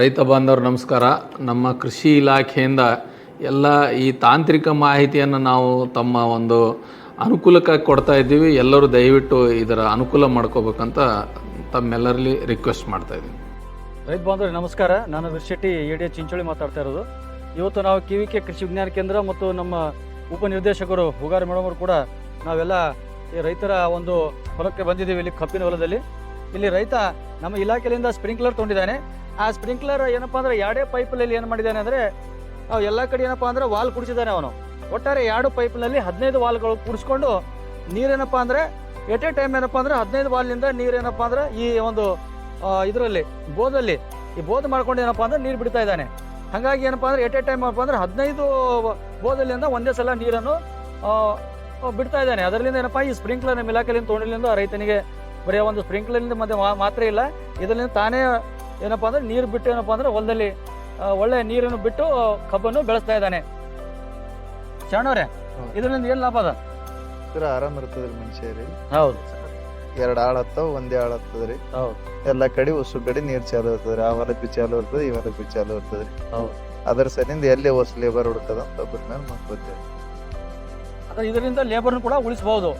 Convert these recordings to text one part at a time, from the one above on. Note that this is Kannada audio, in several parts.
ರೈತ ಬಾಂಧವರು ನಮಸ್ಕಾರ. ನಮ್ಮ ಕೃಷಿ ಇಲಾಖೆಯಿಂದ ಎಲ್ಲ ಈ ತಾಂತ್ರಿಕ ಮಾಹಿತಿಯನ್ನು ನಾವು ತಮ್ಮ ಒಂದು ಅನುಕೂಲಕ್ಕಾಗಿ ಕೊಡ್ತಾ ಇದ್ದೀವಿ. ಎಲ್ಲರೂ ದಯವಿಟ್ಟು ಇದರ ಅನುಕೂಲ ಮಾಡ್ಕೋಬೇಕಂತ ತಮ್ಮೆಲ್ಲರಲ್ಲಿ ರಿಕ್ವೆಸ್ಟ್ ಮಾಡ್ತಾ ಇದ್ದೀವಿ ರೈತ ಬಾಂಧವರೇ, ನಮಸ್ಕಾರ. ನಾನು ವಿರ್ಶೆಟ್ಟಿ, ಎ ಡಿ ಚಿಂಚೋಳಿ ಮಾತಾಡ್ತಾ ಇರೋದು. ಇವತ್ತು ನಾವು ಕಿವಿಕೆ ಕೃಷಿ ವಿಜ್ಞಾನ ಕೇಂದ್ರ ಮತ್ತು ನಮ್ಮ ಉಪನಿರ್ದೇಶಕರು ಹುಗಾರ್ ಮೇಡಮ್ ಅವರು ಕೂಡ ನಾವೆಲ್ಲ ಈ ರೈತರ ಒಂದು ಹೊಲಕ್ಕೆ ಬಂದಿದ್ದೀವಿ ಇಲ್ಲಿ ಕಬ್ಬಿನ ಹೊಲದಲ್ಲಿ. ಇಲ್ಲಿ ರೈತ ನಮ್ಮ ಇಲಾಖೆಯಿಂದ ಸ್ಪ್ರಿಂಕ್ಲರ್ ತೊಗೊಂಡಿದ್ದಾನೆ. ಆ ಸ್ಪ್ರಿಂಕ್ಲರ್ ಏನಪ್ಪಾ ಅಂದ್ರೆ ಎರಡೇ ಪೈಪಲ್ಲಿ ಏನು ಮಾಡಿದ್ದಾನೆ ಅಂದರೆ ಎಲ್ಲ ಕಡೆ ಏನಪ್ಪಾ ಅಂದ್ರೆ ವಾಲ್ ಕುಡಿಸಿದ್ದಾನೆ ಅವನು. ಒಟ್ಟಾರೆ ಎರಡು ಪೈಪ್ನಲ್ಲಿ ಹದಿನೈದು ವಾಲ್ಗಳು ಕುಡಿಸ್ಕೊಂಡು ನೀರೇನಪ್ಪ ಅಂದರೆ, ಎಟ್ ಎ ಟೈಮ್ ಏನಪ್ಪ ಅಂದ್ರೆ ಹದಿನೈದು ವಾಲ್ನಿಂದ ನೀರೇನಪ್ಪ ಅಂದ್ರೆ ಈ ಒಂದು ಇದರಲ್ಲಿ, ಬೋದಲ್ಲಿ, ಈ ಬೋದ್ ಮಾಡ್ಕೊಂಡು ಏನಪ್ಪಾ ಅಂದ್ರೆ ನೀರು ಬಿಡ್ತಾ ಇದ್ದಾನೆ. ಹಾಗಾಗಿ ಏನಪ್ಪಾ ಅಂದ್ರೆ ಎಟ್ ಎ ಟೈಮ್ ಏನಪ್ಪ ಅಂದ್ರೆ ಹದಿನೈದು ಬೋದಲ್ಲಿಂದ ಒಂದೇ ಸಲ ನೀರನ್ನು ಬಿಡ್ತಾ ಇದ್ದಾನೆ. ಅದರಿಂದ ಏನಪ್ಪಾ ಈ ಸ್ಪ್ರಿಂಕ್ಲರ್ ನಮ್ಮ ಇಲಾಖೆಯಿಂದ ತೊಗೊಂಡಿಲ್ಲಿಂದ ರೈತನಿಗೆ ಬರೀ ಒಂದು ಸ್ಪ್ರಿಂಕ್ಲರ್ನಿಂದ ಮತ್ತೆ ಮಾತ್ರ ಇಲ್ಲ. ಇದರಿಂದ ತಾನೇ ಏನಪ್ಪ ಅಂದ್ರೆ ನೀರು ಬಿಟ್ಟು ಏನಪ್ಪ ಅಂದ್ರೆ ಹೊಲದಲ್ಲಿ ಒಳ್ಳೆ ನೀರನ್ನು ಬಿಟ್ಟು ಕಬ್ಬನ್ನು ಬೆಳೆಸ್ತಾ ಇದ್ದಾನೆ. ಶರಣವ್ರೆ ಇದರಿಂದ ಏನ್ ಲಾಭ ಅದ? ಇದ್ರ ಆರಾಮ್ ಇರ್ತದ್ರಿ ಮನುಷ್ಯರಿ ಹೌದು. ಎರಡು ಆಳ್ ಹತ್ತಾವ ಒಂದೇ ಆಳ್ ಹತ್ತದ್ರಿ ಹೌದು. ಎಲ್ಲಾ ಕಡೆ ಉಸು ಕಡೆ ನೀರ್ ಚಾಲು ಇರ್ತದ್ರಿ ಆ ಹೊಲಕ್ಕೆ ಚಾಲು ಇರ್ತದೆ ಈ ಹೊಲಕ್ಕೆ ಚಾಲು ಇರ್ತದ್ರಿ ಹೌದು. ಅದರ ಸಲಿಂದ ಎಲ್ಲಿ ಹೊಸ ಲೇಬರ್ ಹುಡುಕದ ಅಂತ ಒಬ್ಬರ ಮೇಲೆ ಮಾಡ್ಕೊತೇವೆ ಇದರಿಂದ ಲೇಬರ್ನ ಕೂಡ ಉಳಿಸಬಹುದು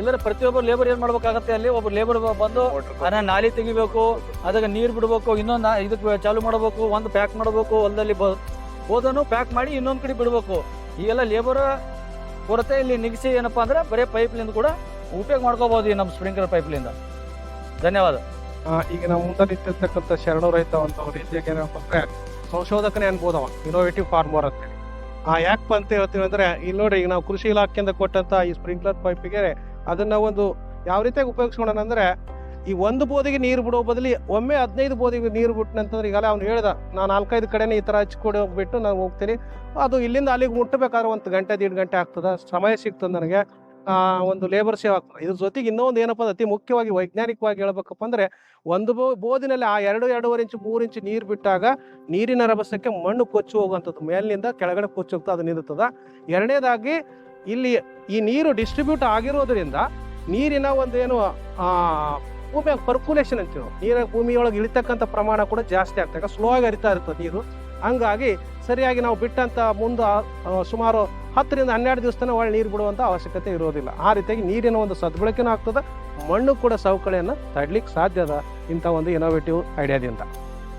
ಇಲ್ಲದ್ರೆ ಪ್ರತಿಯೊಬ್ಬರು ಲೇಬರ್ ಏನ್ ಮಾಡ್ಬೇಕಾಗತ್ತೆ ಅಲ್ಲಿ? ಒಬ್ಬ ಲೇಬರ್ ಬಂದು ಅದನ್ನ ನಾಲಿ ತೆಗಿಬೇಕು ಅದಕ್ಕೆ ನೀರು ಬಿಡಬೇಕು ಇನ್ನೊಂದು ಇದಕ್ಕೆ ಚಾಲು ಮಾಡಬೇಕು ಒಂದು ಪ್ಯಾಕ್ ಮಾಡಬೇಕು ಹೊಲದಲ್ಲಿ ಹೋದನು ಪ್ಯಾಕ್ ಮಾಡಿ ಇನ್ನೊಂದು ಕಡೆ ಬಿಡಬೇಕು. ಈಗೆಲ್ಲ ಲೇಬರ್ ಕೊರತೆ ಇಲ್ಲಿ ನಿಗಿಸಿ ಏನಪ್ಪಾ ಅಂದ್ರೆ ಬರೀ ಪೈಪ್ಲಿಂದ ಕೂಡ ಉಪಯೋಗ ಮಾಡ್ಕೋಬಹುದು ಈ ನಮ್ಮ ಸ್ಪ್ರಿಂಕ್ಲರ್ ಪೈಪ್ಲಿಂದ ಧನ್ಯವಾದ. ಈಗ ನಾವು ಮುಂದೆ ನಿಂತಿರ್ತಕ್ಕಂಥ ಶರಣು ರೈತ ಅಂತ ಅವ್ರ ರೀತಿಯಾಗಿ ಏನಪ್ಪ ಅಂದ್ರೆ ಸಂಶೋಧಕನೇ ಅನ್ಬೋದವ ಇನೋವೇಟಿವ್ ಫಾರ್ಮರ್ ಅಂತ ಹೇಳಿ. ಆ ಯಾಕಪ್ಪ ಅಂತ ಹೇಳ್ತೀವಿ ಅಂದ್ರೆ ಇಲ್ಲಿ ನೋಡಿ ಈಗ ನಾವು ಕೃಷಿ ಇಲಾಖೆಯಿಂದ ಕೊಟ್ಟಂತ ಈ ಸ್ಪ್ರಿಂಕ್ಲರ್ ಪೈಪಿಗೆ ಅದನ್ನ ಒಂದು ಯಾವ ರೀತಿಯಾಗಿ ಉಪಯೋಗಿಸ್ಕೊಂಡ ಅಂದ್ರೆ, ಈ ಒಂದು ಬೋದಿಗೆ ನೀರು ಬಿಡೋ ಬದಲಿ ಒಮ್ಮೆ ಹದಿನೈದು ಬೋದಿಗೆ ನೀರು ಬಿಟ್ಟನಂತಂದ್ರೆ ಈಗಲೇ ಅವ್ನು ಹೇಳ್ದ ನಾನು ನಾಲ್ಕೈದು ಕಡೆನೇ ಈ ತರ ಹಚ್ಕೊಡಿ ಹೋಗ್ಬಿಟ್ಟು ನಾನು ಹೋಗ್ತೀನಿ. ಅದು ಇಲ್ಲಿಂದ ಅಲ್ಲಿಗೆ ಮುಟ್ಟಬೇಕಾದ್ರೆ ಒಂದು ಗಂಟೆ ದೀಡ್ ಗಂಟೆ ಆಗ್ತದ, ಸಮಯ ಸಿಗ್ತದೆ ನನಗೆ. ಒಂದು ಲೇಬರ್ ಸೇವ್ ಆಗ್ತದೆ. ಇದ್ರ ಜೊತೆಗೆ ಇನ್ನೊಂದು ಏನಪ್ಪ ಅತಿ ಮುಖ್ಯವಾಗಿ ವೈಜ್ಞಾನಿಕವಾಗಿ ಹೇಳ್ಬೇಕಪ್ಪ ಅಂದ್ರೆ, ಒಂದು ಬೋ, ಬೋದಿನಲ್ಲಿ ಆ ಎರಡು, ಎರಡೂವರೆ ಇಂಚು, ಮೂರು ಇಂಚು ನೀರು ಬಿಟ್ಟಾಗ ನೀರಿನ ರಭಸಕ್ಕೆ ಮಣ್ಣು ಕೊಚ್ಚಿ ಹೋಗುವಂಥದ್ದು, ಮೇಲಿನಿಂದ ಕೆಳಗಡೆ ಕೊಚ್ಚಿ ಹೋಗ್ತಾ ಅದು ನಿಂತದ ಎರಡನೇದಾಗಿ ಇಲ್ಲಿ ಈ ನೀರು ಡಿಸ್ಟ್ರಿಬ್ಯೂಟ್ ಆಗಿರೋದ್ರಿಂದ ನೀರಿನ ಒಂದು ಏನು ಆ, ಭೂಮಿಯ ಪರ್ಕುಲೇಷನ್ ಅಂತೀವಿ. ನೀರ ಭೂಮಿಯೊಳಗೆ ಇಳಿತಕ್ಕಂಥ ಪ್ರಮಾಣ ಕೂಡ ಜಾಸ್ತಿ ಆಗ್ತದೆ. ಸ್ಲೋ ಆಗಿ ಹರಿತಾ ಇರ್ತದೆ ನೀರು. ಹಂಗಾಗಿ ಸರಿಯಾಗಿ ನಾವು ಬಿಟ್ಟಂತ ಮುಂದೆ ಸುಮಾರು ಹತ್ತರಿಂದ ಹನ್ನೆರಡು ದಿವಸ ತನಕ ಒಳ್ಳೆ ನೀರು ಬಿಡುವಂಥ ಅವಶ್ಯಕತೆ ಇರೋದಿಲ್ಲ. ಆ ರೀತಿಯಾಗಿ ನೀರಿನ ಒಂದು ಸದ್ಬಳಕೆನೂ ಆಗ್ತದೆ. ಮಣ್ಣು ಕೂಡ ಸವಕಳಿಯನ್ನು ತಡ್ಲಿಕ್ಕೆ ಸಾಧ್ಯ ಅದ ಇಂಥ ಒಂದು ಇನೋವೇಟಿವ್ ಐಡಿಯಾದಿಂದ